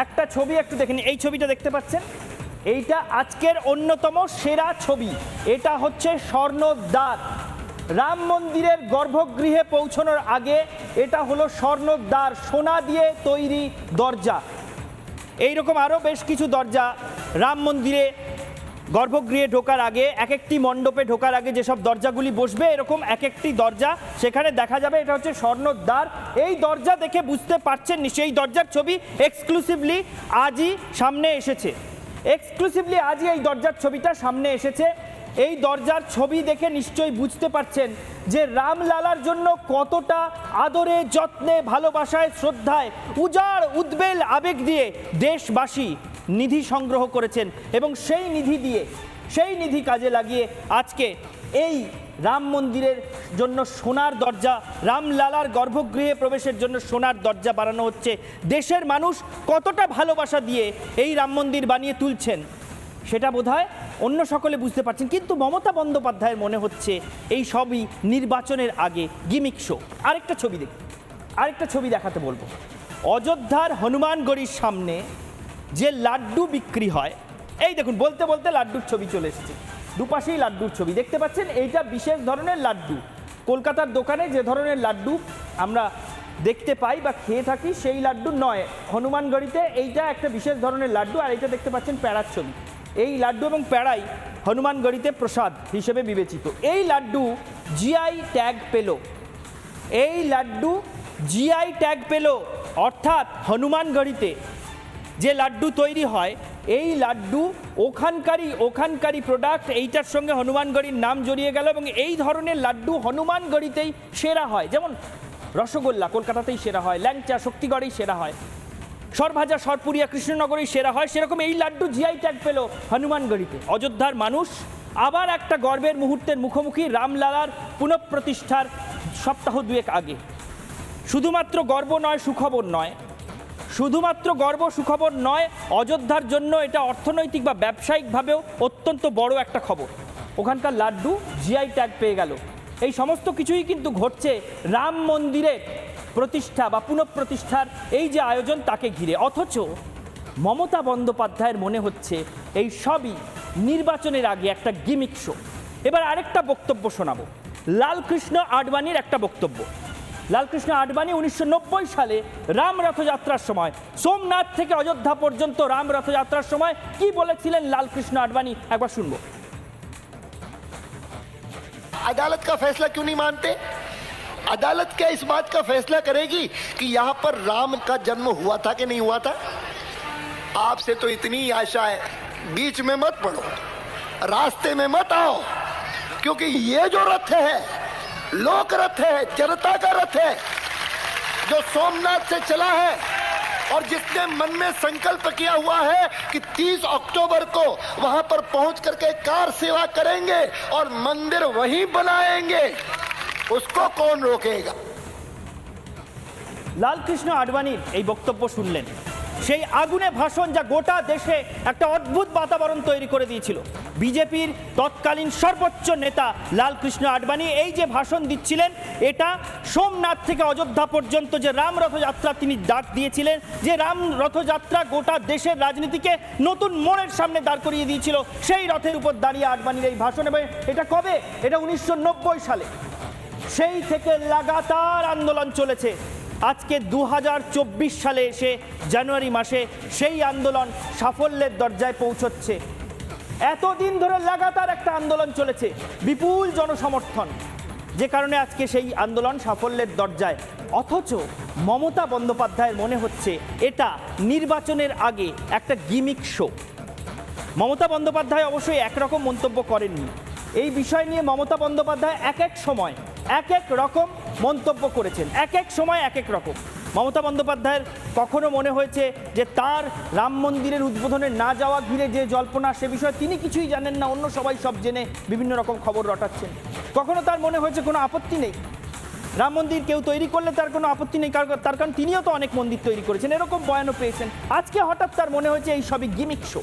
একটা ছবি একটু দেখেন এই ছবিটা দেখতে পাচ্ছেন? এইটা আজকের অন্যতম সেরা ছবি। এটা হচ্ছে স্বর্ণদ্বার। রাম মন্দিরের গর্ভগৃহে পৌঁছানোর আগে এটা হলো স্বর্ণদ্বার, সোনা দিয়ে তৈরি দরজা। এইরকম আরও বেশ কিছু দরজা রাম মন্দিরে গর্ভগৃহে ঢোকার আগে এক একটি মণ্ডপে ঢোকার আগে যেসব দরজাগুলি বসবে, এরকম এক একটি দরজা সেখানে দেখা যাবে। এটা হচ্ছে স্বর্ণদ্বার। এই দরজা দেখে বুঝতে পারছেন নিশ্চয়ই এই দরজার ছবি এক্সক্লুসিভলি আজই সামনে এসেছে। এক্সক্লুসিভলি আজই এই দরজার ছবিটা সামনে এসেছে। এই দরজার ছবি দেখে নিশ্চয়ই বুঝতে পারছেন যে রামলালার জন্য কতটা আদরে, যত্নে, ভালোবাসায়, শ্রদ্ধায়, উজাড়, উদ্বেল, আবেগ দিয়ে দেশবাসী নিধি সংগ্রহ করেছেন এবং সেই নিধি দিয়ে, সেই নিধি কাজে লাগিয়ে আজকে এই রাম মন্দিরের জন্য সোনার দরজা, রামলালার গর্ভগৃহে প্রবেশের জন্য সোনার দরজা বানানো হচ্ছে। দেশের মানুষ কতটা ভালোবাসা দিয়ে এই রাম মন্দির বানিয়ে তুলছেন, সেটা বোধহয় অন্য সকলে বুঝতে পারছেন। কিন্তু মমতা বন্দ্যোপাধ্যায়ের মনে হচ্ছে এই সবই নির্বাচনের আগে গিমিক শো। আরেকটা ছবি দেখি আরেকটা ছবি দেখাতে বলব। অযোধ্যার হনুমানগড়ির সামনে যে লাড্ডু বিক্রি হয়, এই দেখুন, বলতে বলতে লাড্ডুর ছবি চলে এসেছে। দুপাশেই লাড্ডুর ছবি। দেখতে পাচ্ছেন, এইটা বিশেষ ধরনের লাড্ডু। কলকাতার দোকানে যে ধরনের লাড্ডু আমরা দেখতে পাই বা খেয়ে থাকি, সেই লাড্ডু নয়। হনুমানগড়িতে এইটা একটা বিশেষ ধরনের লাড্ডু, আর এইটা দেখতে পাচ্ছেন প্যাড়ার ছবি। এই লাড্ডু এবং প্যাড়াই হনুমানগড়িতে প্রসাদ হিসেবে বিবেচিত। এই লাড্ডু জিআই ট্যাগ পেল। এই লাড্ডু জিআই ট্যাগ পেল। অর্থাৎ হনুমানগড়িতে যে লাড্ডু তৈরি হয়, এই লাড্ডু ওখানকারই ওখানকারই প্রোডাক্ট এইটার সঙ্গে হনুমানগড়ির নাম জড়িয়ে গেল এবং এই ধরনের লাড্ডু হনুমানগড়িতেই সেরা হয়। যেমন রসগোল্লা কলকাতাতেই সেরা হয়, ল্যাংচা শক্তিগড়েই সেরা হয়, সরভাজা সরপুরিয়া কৃষ্ণনগরেই সেরা হয়, সেরকম এই লাড্ডু জিআই ট্যাগ পেল হনুমানগড়িতে। অযোধ্যার মানুষ, আবার একটা গর্বের মুহূর্তের মুখোমুখি রামলালার পুনঃপ্রতিষ্ঠার সপ্তাহ দুয়েক আগে। শুধুমাত্র গর্ব নয়, সুখবর নয় শুধুমাত্র গর্ব সুখবর নয়, অযোধ্যার জন্য এটা অর্থনৈতিক বা ব্যবসায়িকভাবেও অত্যন্ত বড় একটা খবর। ওখানকার লাড্ডু জিআই ট্যাগ পেয়ে গেল। এই সমস্ত কিছুই কিন্তু ঘটছে রাম মন্দিরের প্রতিষ্ঠা বা পুনঃপ্রতিষ্ঠার এই যে আয়োজন তাকে ঘিরে। অথচ মমতা বন্দ্যোপাধ্যায়ের মনে হচ্ছে এই সবই নির্বাচনের আগে একটা গিমিক শো। এবার আরেকটা বক্তব্য শোনাবো। লালকৃষ্ণ আডবাণীর একটা বক্তব্য। লালকৃষ্ণ আডবাণী উনিশশো সালে রাম রথযাত্রার সময় সোমনাথ থেকে অযোধ্যা পর্যন্ত রাম রথযাত্রার সময় কি বলেছিলেন লালকৃষ্ণ আডবাণী একবার শুনবো अदालत का फैसला क्यों नहीं मानते अदालत क्या इस बात का फैसला करेगी कि यहां पर राम का जन्म हुआ था कि नहीं हुआ था आपसे तो इतनी आशा है बीच में मत पड़ो रास्ते में मत आओ क्योंकि ये जो रथ है लोक रथ है जनता का रथ है जो सोमनाथ से चला है और जिसने मन में संकल्प किया हुआ है कि 30 अक्टूबर को वहां पर पहुंच करके कार सेवा करेंगे और मंदिर वहीं बनाएंगे उसको कौन रोकेगा লালকৃষ্ণ আডবাণীর এই বক্তব্য শুনলেন সেই আগুনে ভাষণ যা গোটা দেশে একটা অদ্ভুত বাতাবরণ তৈরি করে দিয়েছিল। বিজেপির তৎকালীন সর্বোচ্চ নেতা লালকৃষ্ণ আডবাণী এই যে ভাষণ দিচ্ছিলেন, এটা সোমনাথ থেকে অযোধ্যা পর্যন্ত যে রাম রথযাত্রা তিনি ডাক দিয়েছিলেন, যে রাম রথযাত্রা গোটা দেশের রাজনীতিকে নতুন মোড়ের সামনে দাঁড় করিয়ে দিয়েছিল, সেই রথের উপর দাঁড়িয়ে আডবাণীর এই ভাষণ। এবং এটা কবে? এটা উনিশশো নব্বই সালে। সেই থেকে লাগাতার আন্দোলন চলেছে। আজকে দু হাজার চব্বিশ সালে এসে জানুয়ারি মাসে সেই আন্দোলন সাফল্যের দরজায় পৌঁছচ্ছে। এতদিন ধরে লাগাতার একটা আন্দোলন চলেছে, বিপুল জনসমর্থন। যে কারণে আজকে সেই আন্দোলন সাফল্যের দরজায়। অথচ মমতা বন্দ্যোপাধ্যায়ের মনে হচ্ছে এটা নির্বাচনের আগে একটা গিমিক শো। মমতা বন্দ্যোপাধ্যায় অবশ্যই একরকম মন্তব্য করেননি। এই বিষয় নিয়ে মমতা বন্দ্যোপাধ্যায় এক এক সময় এক এক রকম মন্তব্য করেছেন। এক এক সময় এক এক রকম। মমতা বন্দ্যোপাধ্যায়ের কখনো মনে হয়েছে যে তার রাম মন্দিরের উদ্বোধনে না যাওয়া ঘিরে যে জল্পনা, সে বিষয়ে তিনি কিছুই জানেন না, অন্য সবাই সব জেনে বিভিন্ন রকম খবর রটাচ্ছেন। কখনো তার মনে হয়েছে কোনো আপত্তি নেই? রাম মন্দির কেউ তৈরি করলে তার কোনো আপত্তি নেই কারণ তার কারণ তিনিও তো অনেক মন্দির তৈরি করেছেন, এরকম বয়ানও পেয়েছেন। আজকে হঠাৎ তার মনে হয়েছে এই সবই গিমিক শো।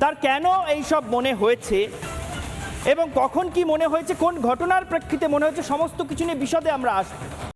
তার কেন এই সব মনে হয়েছে? এবং কখন কি মনে হয়েছে, কোন ঘটনার প্রেক্ষিতে মনে হয়েছে, সমস্ত কিছু নিয়ে বিশদে আমরা আসব।